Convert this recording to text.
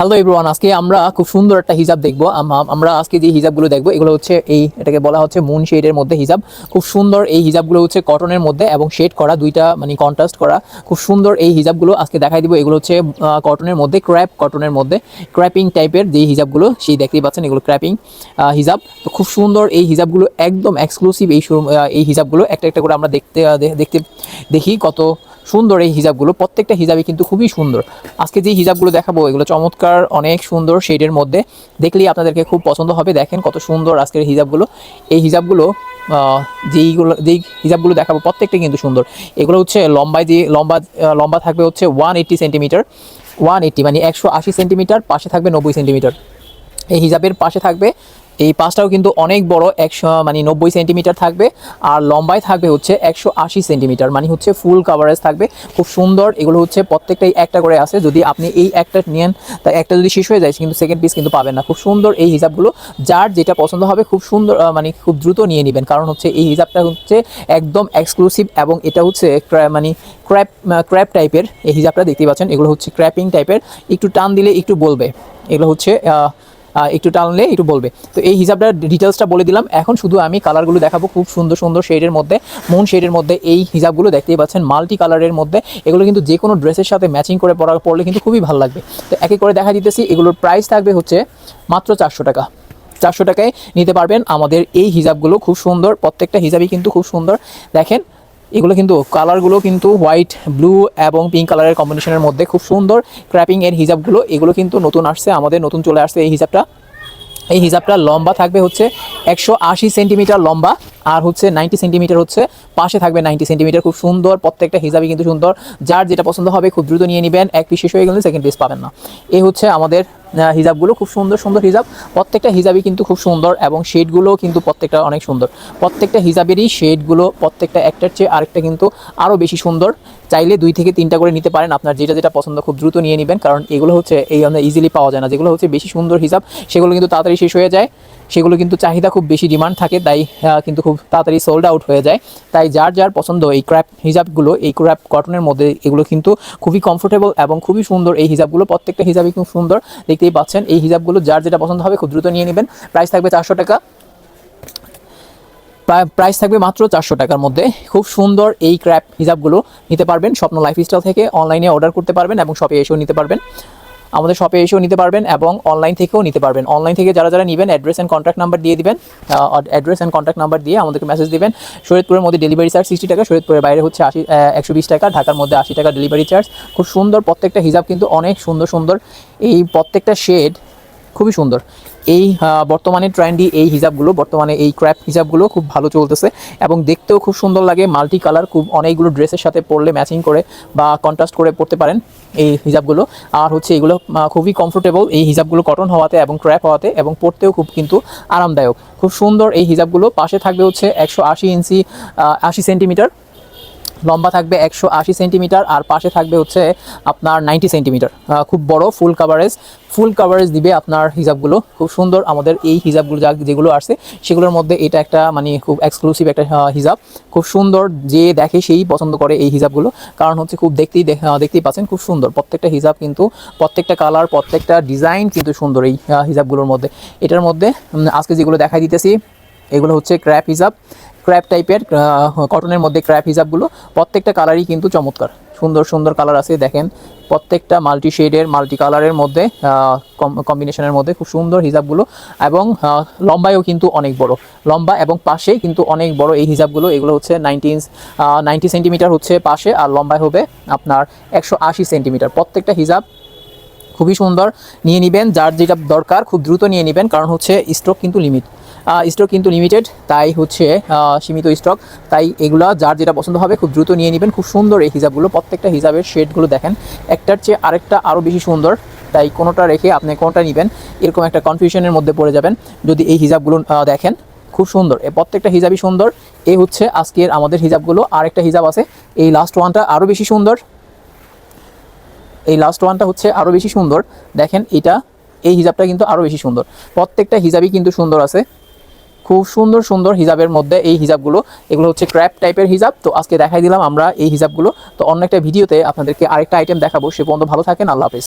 Hello everyone আজকে আমরা খুব সুন্দর একটা হিজাব দেখব। আমরা আজকে যে হিজাবগুলো দেখব, এগুলো হচ্ছে এই এটাকে বলা হচ্ছে মুন শেডের মধ্যে হিজাব। খুব সুন্দর এই হিজাবগুলো হচ্ছে কটনের মধ্যে এবং শেড করা, দুইটা মানে কন্ট্রাস্ট করা। খুব সুন্দর এই হিজাবগুলো আজকে দেখাই দিব। এগুলো হচ্ছে কটনের মধ্যে ক্র্যাপ কটনের মধ্যে। ক্র্যাপিং টাইপের যে হিজাবগুলো, সেই দেখতেই পাচ্ছেন এগুলো ক্র্যাপিং হিজাব। তো খুব সুন্দর এই হিজাবগুলো একদম এক্সক্লুসিভ এই শোরুম এই হিজাবগুলো। একটা একটা করে আমরা দেখতে দেখতে দেখি কত সুন্দর এই হিজাবগুলো। প্রত্যেকটা হিজাবই কিন্তু খুবই সুন্দর। আজকে যে হিজাবগুলো দেখাবো, এগুলো চমৎকার, অনেক সুন্দর শেডের মধ্যে। দেখলেই আপনাদেরকে খুব পছন্দ হবে। দেখেন কত সুন্দর আজকের হিজাবগুলো। এই হিজাবগুলো যেইগুলো, যেই হিজাবগুলো দেখাবো, প্রত্যেকটা কিন্তু সুন্দর। এগুলো হচ্ছে লম্বায় যে, লম্বা লম্বা থাকবে হচ্ছে one eighty centimetre one eighty মানে একশো আশি সেন্টিমিটার পাশে থাকবে নব্বই সেন্টিমিটার এই হিজাবের পাশে থাকবে এই পাশটাও কিন্তু অনেক বড় একশো মানে নব্বই সেন্টিমিটার থাকবে আর লম্বায় থাকবে হচ্ছে একশো আশি সেন্টিমিটার মানে হচ্ছে ফুল কাভারেজ থাকবে। খুব সুন্দর, এগুলো হচ্ছে প্রত্যেকটাই একটা করে আছে। যদি আপনি এই একটা নেন, তা একটা যদি শেষ হয়ে যায়, কিন্তু সেকেন্ড পিস কিন্তু পাবেন না। খুব সুন্দর এই হিসাবগুলো যার যেটা পছন্দ হবে খুব সুন্দর মানে খুব দ্রুত নিয়ে নেবেন। কারণ হচ্ছে এই হিসাবটা হচ্ছে একদম এক্সক্লুসিভ এবং এটা হচ্ছে মানে ক্র্যাপ ক্র্যাপ টাইপের। এই হিসাবটা দেখতেই পাচ্ছেন, এগুলো হচ্ছে ক্র্যাপিং টাইপের। একটু টান দিলে একটু বলবে। এগুলো হচ্ছে একটু টানলে একটু বলবে। তো এই হিসাবটার ডিটেলসটা বলে দিলাম। এখন শুধু আমি কালারগুলো দেখাবো খুব সুন্দর সুন্দর শেডের মধ্যে মুন শেডের মধ্যে এই হিসাবগুলো দেখতেই পাচ্ছেন মাল্টি কালারের মধ্যে। এগুলো কিন্তু যে কোনো ড্রেসের সাথে ম্যাচিং করে পরা পড়লে কিন্তু খুবই ভালো লাগবে। তো একে করে দেখা দিতেছি, এগুলোর প্রাইস থাকবে হচ্ছে মাত্র চারশো টাকা। চারশো টাকায় নিতে পারবেন আমাদের এই হিজাবগুলো খুব সুন্দর, প্রত্যেকটা হিজাবই কিন্তু খুব সুন্দর। দেখেন এগুলো কিন্তু কালারগুলো কিন্তু হোয়াইট, ব্লু এবং পিঙ্ক কালারের কম্বিনেশনের মধ্যে খুব সুন্দর ক্র্যাপিং এর হিজাবগুলো। এগুলো কিন্তু নতুন আসছে, আমাদের নতুন চলে আসছে এই হিজাবটা। এই হিজাবটা লম্বা থাকবে হচ্ছে একশো আশি সেন্টিমিটার লম্বা আর হচ্ছে নাইনটি সেন্টিমিটার হচ্ছে পাশে থাকবে নাইনটি সেন্টিমিটার। খুব সুন্দর, প্রত্যেকটা হিজাবই কিন্তু সুন্দর। যার যেটা পছন্দ হবে খুব দ্রুত নিয়ে নেবেন, এক পিস শেষ হয়ে গেলে সেকেন্ড পিস পাবেন না। এই হচ্ছে আমাদের হিজাবগুলো খুব সুন্দর সুন্দর হিজাব। প্রত্যেকটা হিজাবই কিন্তু খুব সুন্দর এবং শেডগুলোও কিন্তু প্রত্যেকটা অনেক সুন্দর। প্রত্যেকটা হিজাবেরই শেডগুলো প্রত্যেকটা একটার চেয়ে আরেকটা কিন্তু আরও বেশি সুন্দর। চাইলে দুই থেকে তিনটা করে নিতে পারেন। আপনার যেটা যেটা পছন্দ খুব দ্রুত নিয়ে নেবেন, কারণ এগুলো হচ্ছে এই আমরা ইজিলি পাওয়া যায় না। যেগুলো হচ্ছে বেশি সুন্দর হিসাব, সেগুলো কিন্তু তাড়াতাড়ি শেষ হয়ে যায়। সেগুলো কিন্তু চাহিদা খুব বেশি ডিমান্ড থাকে, তাই কিন্তু খুব তাড়াতাড়ি সোল্ড আউট হয়ে যায়। তাই যার যার পছন্দ এই ক্র্যাপ হিজাবগুলো এই ক্র্যাপ কটনের মধ্যে এগুলো কিন্তু খুবই কমফোর্টেবল এবং খুবই সুন্দর। এই হিজাবগুলো প্রত্যেকটা হিজাবই খুব সুন্দর। দেখতেই পাচ্ছেন, এই হিজাবগুলো যার যেটা পছন্দ হবে খুব দ্রুত নিয়ে নেবেন। প্রাইস থাকবে চারশো টাকা। প্রাইস থাকবে মাত্র চারশো টাকার মধ্যে। খুব সুন্দর এই ক্র্যাপ হিজাবগুলো নিতে পারবেন। স্বপ্ন লাইফস্টাইল থেকে অনলাইনে অর্ডার করতে পারবেন এবং শপে এসেও নিতে পারবেন। আমাদের শপে এসেও নিতে পারবেন এবং অনলাইন থেকেও নিতে পারবেন। অনলাইন থেকে যারা যারা নেবেন, অ্যাড্রেস অ্যান্ড কন্ট্যাক্ট নাম্বার দিয়ে দিবেন। অ্যাড্রেস অ্যান্ড কন্ট্যাক্ট নাম্বার দিয়ে আমাদেরকে মেসেজ দিবেন। শরীয়তপুরের মধ্যে ডেলিভারি চার্জ সিক্সটি টাকা, শরীয়তপুরের বাইরে হচ্ছে আশি একশো বিশ টাকা, ঢাকার মধ্যে আশি টাকা ডেলিভারি চার্জ খুব সুন্দর প্রত্যেকটা হিজাব কিন্তু অনেক সুন্দর সুন্দর। এই প্রত্যেকটা শেড খুবই সুন্দর। এই বর্তমানে ট্রেন্ডি এই হিজাবগুলো, বর্তমানে এই ক্র্যাপ হিজাবগুলো খুব ভালো চলতেছে এবং দেখতেও খুব সুন্দর লাগে। মাল্টি কালার, খুব অনেকগুলো ড্রেসের সাথে পরলে ম্যাচিং করে বা কন্ট্রাস্ট করে পরতে পারেন এই হিজাবগুলো। আর হচ্ছে এগুলো খুবই কমফোর্টেবল এই হিজাবগুলো কটন হওয়াতে এবং ক্র্যাপ হওয়াতে এবং পরতেও খুব কিন্তু আরামদায়ক। খুব সুন্দর এই হিজাবগুলো। পাশে থাকবে হচ্ছে একশো আশি ইঞ্চি আশি সেন্টিমিটার লম্বা থাকবে একশো আশি সেন্টিমিটার আর পাশে থাকবে হচ্ছে আপনার নাইনটি সেন্টিমিটার। খুব বড় ফুল কাভারেজ ফুল কাভারেজ দিবে আপনার হিজাবগুলো। খুব সুন্দর আমাদের এই হিজাবগুলো যা যেগুলো আসছে, সেগুলোর মধ্যে এটা একটা মানে খুব এক্সক্লুসিভ একটা হিজাব। খুব সুন্দর যে দেখে সেই পছন্দ করে এই হিজাবগুলো। কারণ হচ্ছে খুব দেখতেই দেখ- দেখতেই পাচ্ছেন, খুব সুন্দর। প্রত্যেকটা হিজাব কিন্তু, প্রত্যেকটা কালার প্রত্যেকটা ডিজাইন কিন্তু সুন্দর এই হিজাবগুলোর মধ্যে। এটার মধ্যে আজকে যেগুলো দেখা দিতেছি এগুলো হচ্ছে ক্র্যাপ হিজাব, ক্র্যাপ টাইপের কটনের মধ্যে ক্র্যাপ হিজাবগুলো। প্রত্যেকটা কালারই কিন্তু চমৎকার। সুন্দর সুন্দর কালার আছে, দেখেন। প্রত্যেকটা মাল্টি শেডের মাল্টি কালারের মধ্যে কম্বিনেশনের মধ্যে খুব সুন্দর হিজাবগুলো এবং লম্বায়ও কিন্তু অনেক বড়। লম্বা এবং পাশে কিন্তু অনেক বড় এই হিজাবগুলো। এগুলো হচ্ছে নাইনটিন নাইনটি সেন্টিমিটার হচ্ছে পাশে আর লম্বায় হবে আপনার একশো আশি সেন্টিমিটার প্রত্যেকটা হিজাব খুবই সুন্দর। নিয়ে নেবেন, যার যেটা দরকার খুব দ্রুত নিয়ে নেবেন, কারণ হচ্ছে স্টক কিন্তু লিমিট স্টক কিন্তু লিমিটেড তাই হচ্ছে সীমিত স্টক তাই এগুলো যার যেটা পছন্দ হবে খুব দ্রুত নিয়ে নেবেন। খুব সুন্দর এই হিজাবগুলো প্রত্যেকটা হিজাবের শেডগুলো দেখেন। একটার চেয়ে আরেকটা আরও বেশি সুন্দর, তাই কোনোটা রেখে আপনি কোনোটা নেবেন, এরকম একটা কনফিউশনের মধ্যে পড়ে যাবেন, যদি এই হিজাবগুলো দেখেন, খুব সুন্দর। এ প্রত্যেকটা হিজাবই সুন্দর। এই হচ্ছে আজকের আমাদের হিজাবগুলো আরেকটা হিজাব আছে, এই লাস্ট ওয়ানটা আরও বেশি সুন্দর। এই লাস্ট ওয়ানটা হচ্ছে আরও বেশি সুন্দর। দেখেন, এটা, এই হিজাবটা কিন্তু আরও বেশি সুন্দর। প্রত্যেকটা হিজাবই কিন্তু সুন্দর আছে। খুব সুন্দর সুন্দর হিজাবের মধ্যে এই হিজাবগুলো। এগুলো হচ্ছে ক্র্যাপ টাইপের হিজাব। তো আজকে দেখাই দিলাম আমরা এই হিজাবগুলো। তো অন্য একটা ভিডিওতে আপনাদেরকে আরেকটা আইটেম দেখাবো। সে পর্যন্ত ভালো থাকেন। আল্লাহ হাফেজ।